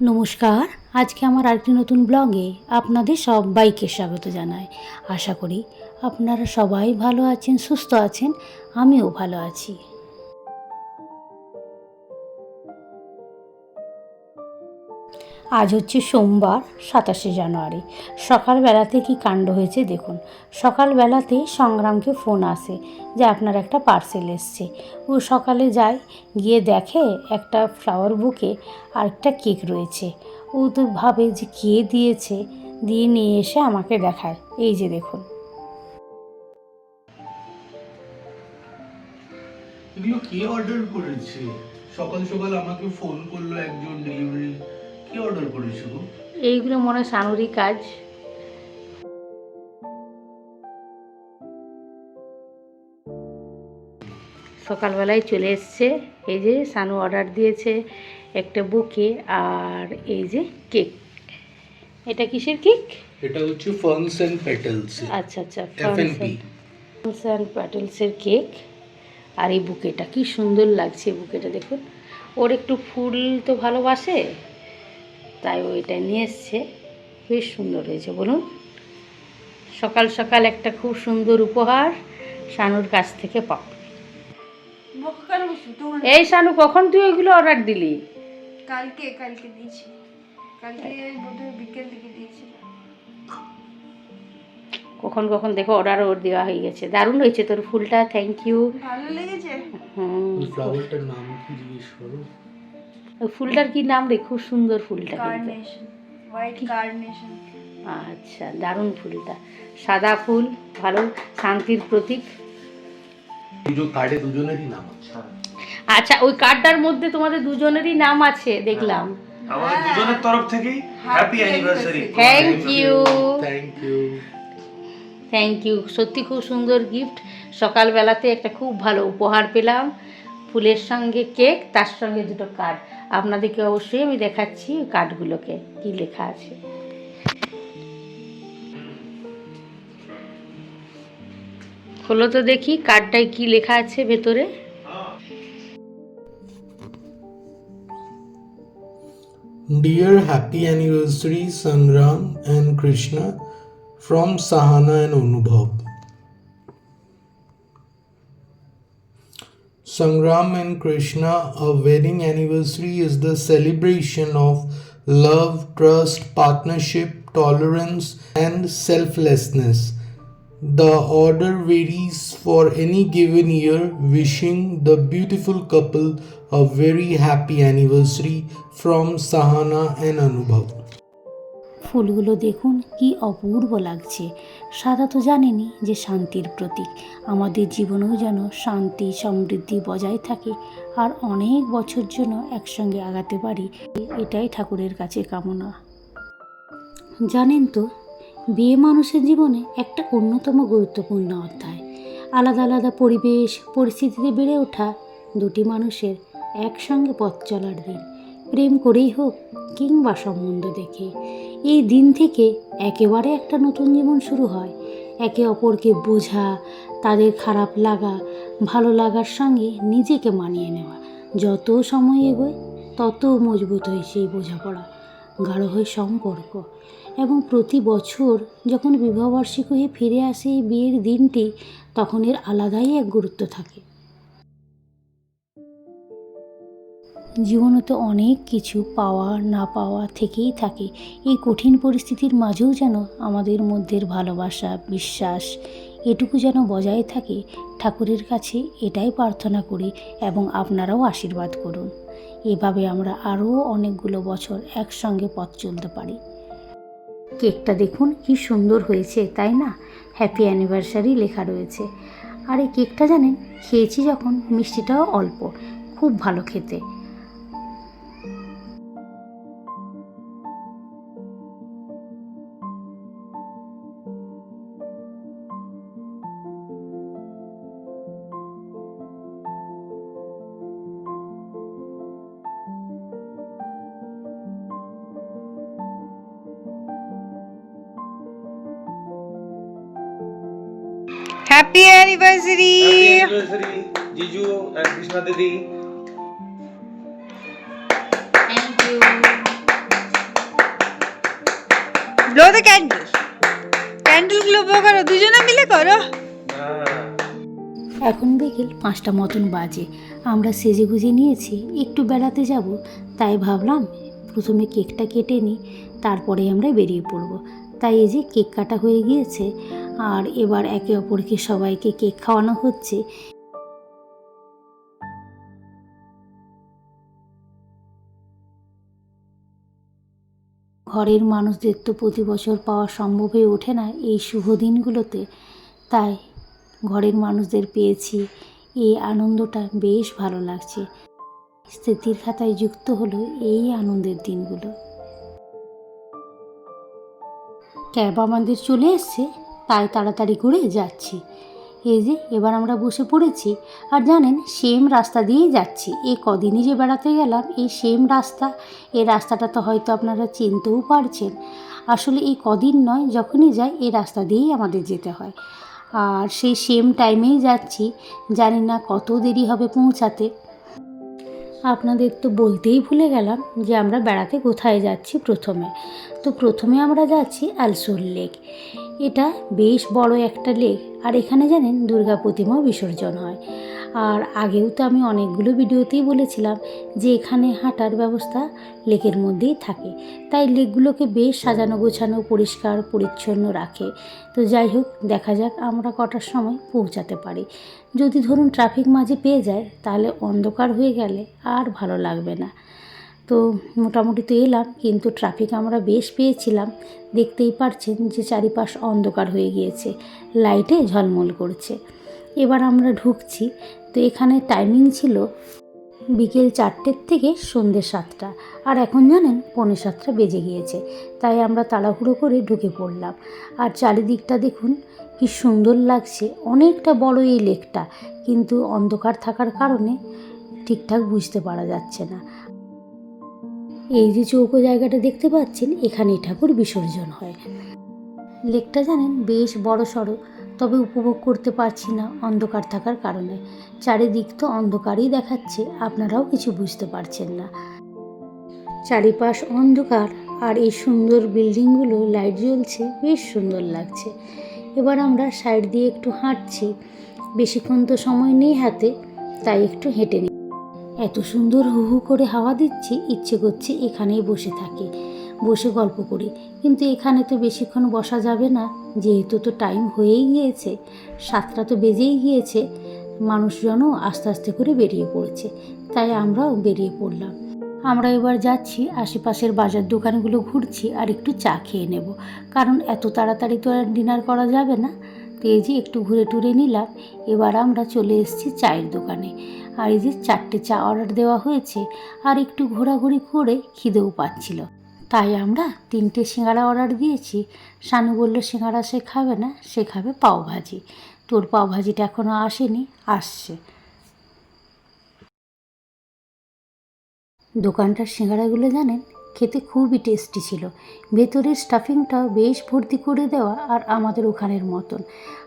নমস্কার, আজকে আমার আরেকটি নতুন ব্লগে আপনাদের সবাইকে স্বাগত জানাই। আশা করি আপনারা সবাই ভালো আছেন, সুস্থ আছেন, আমিও ভালো আছি। আজ হচ্ছে সোমবার, সাতাশে জানুয়ারি। সকালবেলাতে কি কাণ্ড হয়েছে দেখুন। সকালবেলাতে সংগ্রামকে ফোন আসে যে আপনার একটা পার্সেল এসছে। ও সকালে যায়, গিয়ে দেখে একটা ফ্লাওয়ার বুকে আর একটা কেক রয়েছে। ও তো ভাবে যে কে দিয়েছে, দিয়ে নিয়ে এসে আমাকে দেখায়। এই যে দেখুন। এগুলো কে অর্ডার করেছে? সকাল সকাল আমাকে ফোন করল একজন ডেলিভারি কে অর্ডার করেছে এইগুলো মনে হয় সানুরি কাজ। সকালবেলায় চলে এসছে এই যে সানু অর্ডার দিয়েছে একটা বুকে আর এই যে কেক এটা কিসের কেক এটা হচ্ছে ফার্নস এন্ড পেটালস আচ্ছা আচ্ছা এফএনপি অ্যান্ড প্যাটেলসের কেক আর এই বুকেটা কি সুন্দর লাগছে বুকেটা দেখুন। ওর একটু ফুল তো ভালোবাসে। তাই ও এটা নিয়ে এসছে। বেশ সুন্দর হয়েছে বলুন। সকাল সকাল একটা খুব সুন্দর উপহার শানুর কাছ থেকে পাও। এই শানু কখন তুই ওইগুলো অর্ডার দিলি? কালকে কালকে দিয়েছি। কালকে বিকেল দিকে দিয়েছি। কখন কখন? দেখো অর্ডার ওর দেওয়া হয়ে গেছে। দারুণ হয়েছে তোর ফুলটা থ্যাংক ইউ ভালো লেগেছে? হুম। ফ্লাওয়ারটার নাম কি জিজ্ঞেস করো? ফুলটার কি নাম রে? খুব সুন্দর ফুলটা কিন্তু। কার্নেশন হোয়াইট কার্নেশন আচ্ছা দারুণ ফুলটা। সাদা ফুল ভালো শান্তির প্রতীক। কার্ডে দুজনেরই নাম আচ্ছা ওই কার্ডটার মধ্যে তোমাদের দুজনেরই নাম আছে দেখলাম। আমাদের দুজনের তরফ থেকেই happy anniversary thank you thank you thank you সত্যি খুব সুন্দর গিফট সকালবেলাতে একটা খুব ভালো উপহার পেলাম। ফুলের সঙ্গে কেক, তার সঙ্গে দুটো কার্ড। আপনাদেরকে অবশ্যই আমি দেখাচ্ছি কার্ডগুলোকে, কি লেখা আছে। খোলো তো দেখি কার্ডটায় কি লেখা আছে ভেতরে। Dear happy anniversary, Sangram and Krishna, from Sahana and Anubhav. Sangram and Krishna, a wedding anniversary is the celebration of love, trust, partnership, tolerance, and selflessness. The order varies for any given year, wishing the beautiful couple a very happy anniversary from Sahana and Anubhav. ফুলগুলো দেখুন কি অপূর্ব লাগছে সাদা তো জানেনি যে শান্তির প্রতীক। আমাদের জীবনেও যেন শান্তি, সমৃদ্ধি বজায় থাকে আর অনেক বছর জন্য একসঙ্গে আগাতে পারি, এটাই ঠাকুরের কাছে কামনা। জানেন তো, বিয়ে মানুষের জীবনে একটা অন্যতম গুরুত্বপূর্ণ অধ্যায়। আলাদা আলাদা পরিবেশ, পরিস্থিতিতে বেড়ে ওঠা দুটি মানুষের একসঙ্গে পথ চলার দিন। প্রেম করেই হোক কিংবা সম্বন্ধ দেখে। এই দিন থেকে একেবারে একটা নতুন জীবন শুরু হয়। একে অপরকে বোঝা, তাদের খারাপ লাগা, ভালো লাগার সঙ্গে নিজেকে মানিয়ে নেওয়া। যত সময় এগোয়, তত মজবুত হয় সেই বোঝাপড়া, গাঢ় হয় সম্পর্ক। এবং প্রতি বছর যখন বিবাহবার্ষিকী হয়ে ফিরে আসে এই বিয়ের দিনটি, তখন এর আলাদাই এক গুরুত্ব থাকে। জীবনে তো অনেক কিছু পাওয়া, না পাওয়া থেকেই থাকে। এই কঠিন পরিস্থিতির মাঝেও যেন আমাদের মধ্যে ভালোবাসা, বিশ্বাস এটুকু যেন বজায় থাকে, ঠাকুরের কাছে এটাই প্রার্থনা করি এবং আপনারাও আশীর্বাদ করুন। এভাবে আমরা আরও অনেকগুলো বছর একসঙ্গে পথ চলতে পারি। কেকটা দেখুন, কি সুন্দর হয়েছে, তাই না? হ্যাপি অ্যানিভার্সারি লেখা রয়েছে। আর এই কেকটা জানেন, খেয়েছি যখন, মিষ্টিটাও অল্প, খুব ভালো খেতে। হ্যাপি অ্যানিভার্সারি অ্যানিভার্সারি জিজু আর কৃষ্ণা দিদি thank you blow the candle ক্যান্ডেলগুলো blow করো দুজনে মিলে করো। হ্যাঁ। এখন বিকেল পাঁচটা মতন বাজে। আমরা সেজে গুজে নিয়েছি একটু বেড়াতে যাব। তাই ভাবলাম প্রথমে কেকটা কেটে নিই তারপরে আমরা বেরিয়ে পড়ব। তাই এই যে কেক কাটা হয়ে গিয়েছে আর এবার একে অপরকে সবাইকে কেক খাওয়ানো হচ্ছে। ঘরের মানুষদের তো প্রতি বছর পাওয়া সম্ভব হয়ে ওঠে না এই শুভ দিনগুলোতে। তাই ঘরের মানুষদের পেয়েছি। এই আনন্দটা বেশ ভালো লাগছে। স্মৃতির খাতায় যুক্ত হলো এই আনন্দের দিনগুলো। ক্যাব আমাদের চলে এসছে। তাই তাড়াতাড়ি করে যাচ্ছি। এই যে, এবার আমরা বসে পড়েছি। আর জানেন, সেম রাস্তা দিয়েই যাচ্ছি। এই কদিনই যে বেড়াতে গেলাম, এই সেম রাস্তা এই রাস্তাটা তো হয়তো আপনারা চিনতেও পারছেন। আসলে এই কদিন নয়, যখনই যাই এই রাস্তা দিয়েই আমাদের যেতে হয়। আর সেই সেম টাইমেই যাচ্ছি। জানি না কত দেরি হবে পৌঁছাতে। আপনাদের তো বলতেই ভুলে গেলাম যে আমরা বেড়াতে কোথায় যাচ্ছি প্রথমে। তো প্রথমে আমরা যাচ্ছি আলসোর লেক। এটা বেশ বড় একটা লেক। আর এখানে জানেন, দুর্গা প্রতিমাও বিসর্জন হয়। আর আগেও তো আমি অনেকগুলো ভিডিওতেই বলেছিলাম যে এখানে হাঁটার ব্যবস্থা লেকের মধ্যেই থাকে। তাই লেকগুলোকে বেশ সাজানো গোছানো, পরিষ্কার, পরিচ্ছন্ন রাখে। তো যাই হোক, দেখা যাক আমরা কটার সময় পৌঁছাতে পারি। যদি ধরুন, ট্রাফিক মাঝে পেয়ে যায়, তাহলে অন্ধকার হয়ে গেলে আর ভালো লাগবে না। তো মোটামুটি তো এলাম, কিন্তু ট্রাফিক আমরা বেশ পেয়েছিলাম। দেখতেই পারছেন যে চারিপাশ অন্ধকার হয়ে গিয়েছে লাইটে ঝলমল করছে। এবার আমরা ঢুকছি, তো এখানে টাইমিং ছিল বিকেল চারটের থেকে সন্ধ্যে সাতটা, আর এখন জানেন পৌনে সাতটা বেজে গিয়েছে, তাই আমরা তাড়াহুড়ো করে ঢুকে পড়লাম। আর চারিদিকটা দেখুন কি সুন্দর লাগছে, অনেকটা বড় এই লেকটা কিন্তু অন্ধকার থাকার কারণে ঠিকঠাক বুঝতে পারা যাচ্ছে না। এই যে চৌকো জায়গাটা দেখতে পাচ্ছেন, এখানেই ঠাকুর বিসর্জন হয়। লেকটা জানেন বেশ বড় সড়ো, তবে উপভোগ করতে পারছি না অন্ধকার থাকার কারণে। চারিদিক তো অন্ধকারই দেখাচ্ছে, আপনারাও কিছু বুঝতে পারছেন না। চারিপাশ অন্ধকার, আর এই সুন্দর বিল্ডিংগুলো, লাইট জ্বলছে, বেশ সুন্দর লাগছে। এবার আমরা সাইড দিয়ে একটু হাঁটছি। বেশিক্ষণ তো সময় নেই হাতে, তাই একটু হেঁটে নিই এত সুন্দর হু হু করে হাওয়া দিচ্ছে, ইচ্ছে করছে এখানেই বসে থাকি। বসে গল্প করি। কিন্তু এখানে তো বেশিক্ষণ বসা যাবে না। যেহেতু তো টাইম হয়েই গিয়েছে, সাতটা তো বেজেই গিয়েছে, মানুষজনও আস্তে আস্তে করে বেরিয়ে পড়ছে। তাই আমরাও বেরিয়ে পড়লাম। আমরা এবার যাচ্ছি, আশেপাশের বাজার দোকানগুলো ঘুরছি আর একটু চা খেয়ে নেব। কারণ এত তাড়াতাড়ি তো আর ডিনার করা যাবে না। তো এই যে একটু ঘুরে টুরে নিলাম। এবার আমরা চলে এসেছি চায়ের দোকানে। আর এই যে চারটে চা অর্ডার দেওয়া হয়েছে আর একটু ঘোরাঘুরি করে খিদেও পাচ্ছিল। তাই আমরা তিনটে সিঙ্গাড়া অর্ডার দিয়েছি। শানু বলল সিঙ্গাড়া সে খাবে না, সে খাবে পাও ভাজি। তোর পাও ভাজিটা এখনও আসেনি, আসছে। দোকানটার সিঙ্গাড়াগুলো জানেন, খেতে খুবই টেস্টি ছিল। ভেতরের স্টাফিংটাও বেশ ভর্তি করে দেওয়া আর আমাদের ওখানের মতন।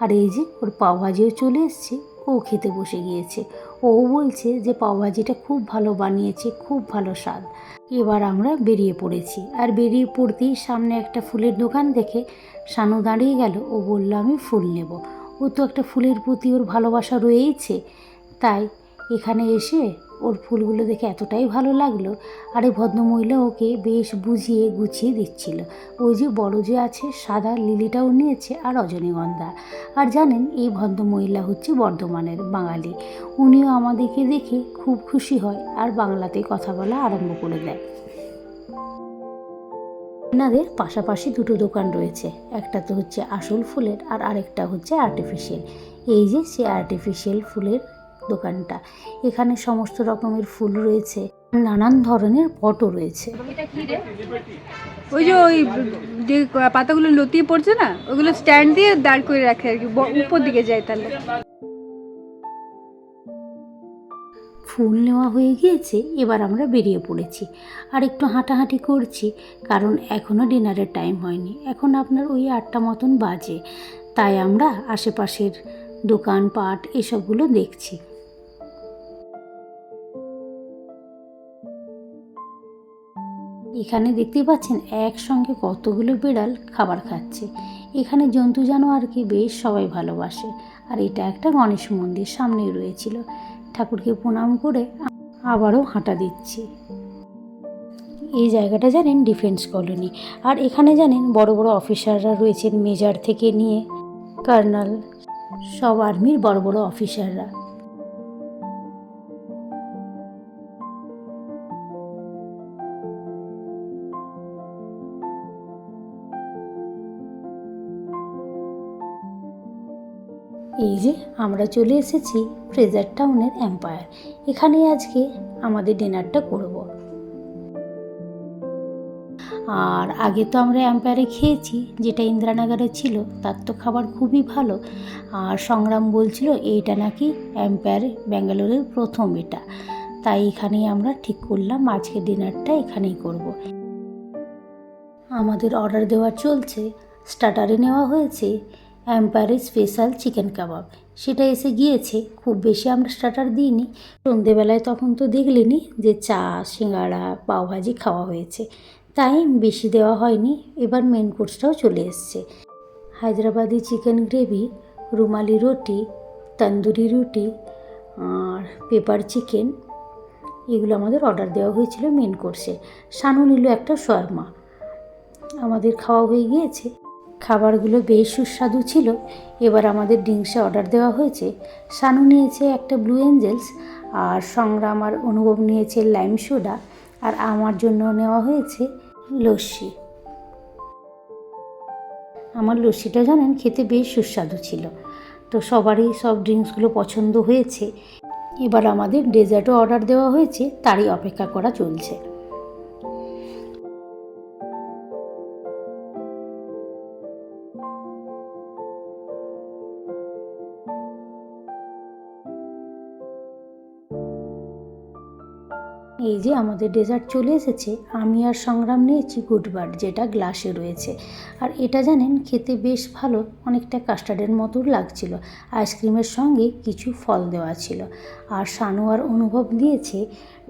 আর এই যে ওর পাওভাজিও চলে এসছে, ও খেতে বসে গিয়েছে। ও বলছে যে পাওভাজিটা খুব ভালো বানিয়েছে, খুব ভালো স্বাদ। এবার আমরা বেরিয়ে পড়েছি। আর বেরিয়ে পড়তেই সামনে একটা ফুলের দোকান দেখে সানু দাঁড়িয়ে গেল। ও বলল, আমি ফুল নেব। ও তো একটা ফুলের প্রতি ওর ভালোবাসা রয়েইছে। তাই এখানে এসে ওর ফুলগুলো দেখে এতটাই ভালো লাগল। আর এই ভদ্রমহিলা ওকে বেশ বুঝিয়ে গুছিয়ে দিচ্ছিল। ওই যে বড় যে আছে, সাদা লিলিটাও নিয়েছে আর রজনীগন্ধা। আর জানেন, এই ভদ্রমহিলা হচ্ছে বর্ধমানের বাঙালি। উনিও আমাদেরকে দেখে খুব খুশি হয় আর বাংলাতে কথা বলা আরম্ভ করে দেয়। এনাদের পাশাপাশি দুটো দোকান রয়েছে। একটা তো হচ্ছে আসল ফুলের আর আরেকটা হচ্ছে আর্টিফিশিয়াল এই যে সে আর্টিফিশিয়াল ফুলের দোকানটা। এখানে সমস্ত রকমের ফুল রয়েছে নানান ধরনের পটও রয়েছে। ওই যে ওই যে পাতাগুলো লতিয়ে পড়ছে না ওগুলো স্ট্যান্ড দিয়ে দাঁড় করে রাখে আর কি উপর দিকে যায় তাহলে। ফুল নেওয়া হয়ে গিয়েছে এবার আমরা বেরিয়ে পড়েছি। আর একটু হাঁটাহাঁটি করছি কারণ এখনও ডিনারের টাইম হয়নি। এখন আপনার ওই আটটা মতন বাজে তাই আমরা আশেপাশের দোকানপাট এসবগুলো দেখছি। এখানে দেখতে পাচ্ছেন একসঙ্গে কতগুলো বিড়াল খাবার খাচ্ছে। এখানে জন্তু জানোয়ারকে বেশ সবাই ভালোবাসে। আর এটা একটা গণেশ মন্দির সামনেই রয়েছিল। ঠাকুরকে প্রণাম করে আবারও হাঁটা দিচ্ছি। এই জায়গাটা জানেন ডিফেন্স কলোনি। আর এখানে জানেন বড় বড় অফিসাররা রয়েছেন মেজর থেকে নিয়ে, কর্নাল, সব আর্মির বড় বড় অফিসাররা। এই যে আমরা চলে এসেছি ফ্রেজার টাউনের এম্পায়ার এখানে আজকে আমাদের ডিনারটা করব। আর আগে তো আমরা এম্পায়ারে খেয়েছি, যেটা ইন্দিরানগরে ছিল, তার তো খাবার খুবই ভালো। আর সংগ্রাম বলছিল এইটা নাকি এম্পায়ার ব্যাঙ্গালোরের প্রথম এটা। তাই এখানেই আমরা ঠিক করলাম, আজকে ডিনারটা এখানেই করব। আমাদের অর্ডার দেওয়া চলছে স্টার্টারে নেওয়া হয়েছে। এম্পায়ারের স্পেশাল চিকেন কাবাব। সেটা এসে গিয়েছে, খুব বেশি আমরা স্টার্টার দিইনি। সন্ধেবেলায় তখন তো দেখলেনি যে চা, সিঙ্গাড়া, পাওভাজি খাওয়া হয়েছে। তাই বেশি দেওয়া হয়নি, এবার মেন কোর্সটাও চলে এসছে। হায়দ্রাবাদি চিকেন গ্রেভি, রুমালি রুটি, তন্দুরি রুটি আর পেপার চিকেন, এগুলো আমাদের অর্ডার দেওয়া হয়েছিল মেন কোর্সে শানু নিল একটা শর্মা। আমাদের খাওয়া হয়ে গিয়েছে। খাবারগুলো বেশ সুস্বাদু ছিল। এবার আমাদের ড্রিঙ্কসে অর্ডার দেওয়া হয়েছে। শানু নিয়েছে একটা ব্লু এঞ্জেলস, আর সংগ্রাম আর অনুভব নিয়েছে লাইম সোডা, আর আমার জন্য নেওয়া হয়েছে লস্যি। আমার লস্যিটা জানেন, খেতে বেশ সুস্বাদু ছিল। তো সবারই সব ড্রিঙ্কসগুলো পছন্দ হয়েছে। এবার আমাদের ডেজার্টও অর্ডার দেওয়া হয়েছে, তারই অপেক্ষা করা চলছে। এই যে আমাদের ডেজার্ট চলে এসেছে, আমি আর সংগ্রাম নিয়েছি গুডবার যেটা গ্লাসে রয়েছে। আর এটা জানেন, খেতে বেশ ভালো, অনেকটা কাস্টার্ডের মতো লাগছিল। আইসক্রিমের সঙ্গে কিছু ফল দেওয়া ছিল। আর শানু আর অনুভব দিয়েছে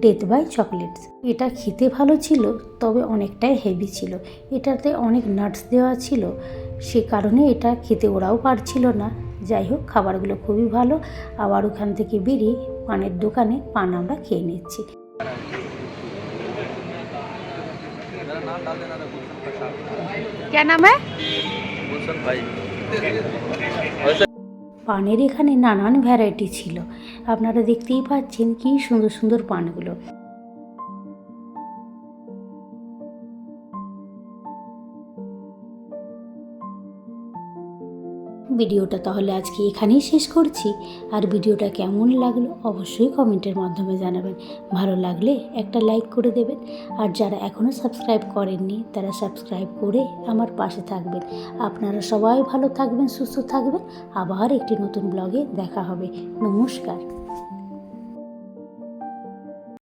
ডেথ বাই চকলেটস। এটা খেতে ভালো ছিল, তবে অনেকটাই হেভি ছিল। এটাতে অনেক নাটস দেওয়া ছিল। সে কারণে এটা খেতে ওরাও পারছিল না। যাই হোক, খাবারগুলো খুবই ভালো। আবার ওখান থেকে বেরিয়ে পানের দোকানে পান আমরা খেয়ে নিচ্ছি। क्या नाम है পানের এখানে নানান ভ্যারাইটি ছিল আপনারা দেখতেই পাচ্ছেন কি সুন্দর সুন্দর পানগুলো ভিডিওটা তাহলে আজকে এখানেই শেষ করছি। আর ভিডিওটা কেমন লাগল অবশ্যই কমেন্টের মাধ্যমে জানাবেন। ভালো লাগলে একটা লাইক করে দেবেন। আর যারা এখনও সাবস্ক্রাইব করেননি, তারা সাবস্ক্রাইব করে আমার পাশে থাকবেন। আপনারা সবাই ভালো থাকবেন, সুস্থ থাকবেন। আবার একটি নতুন ব্লগে দেখা হবে। নমস্কার।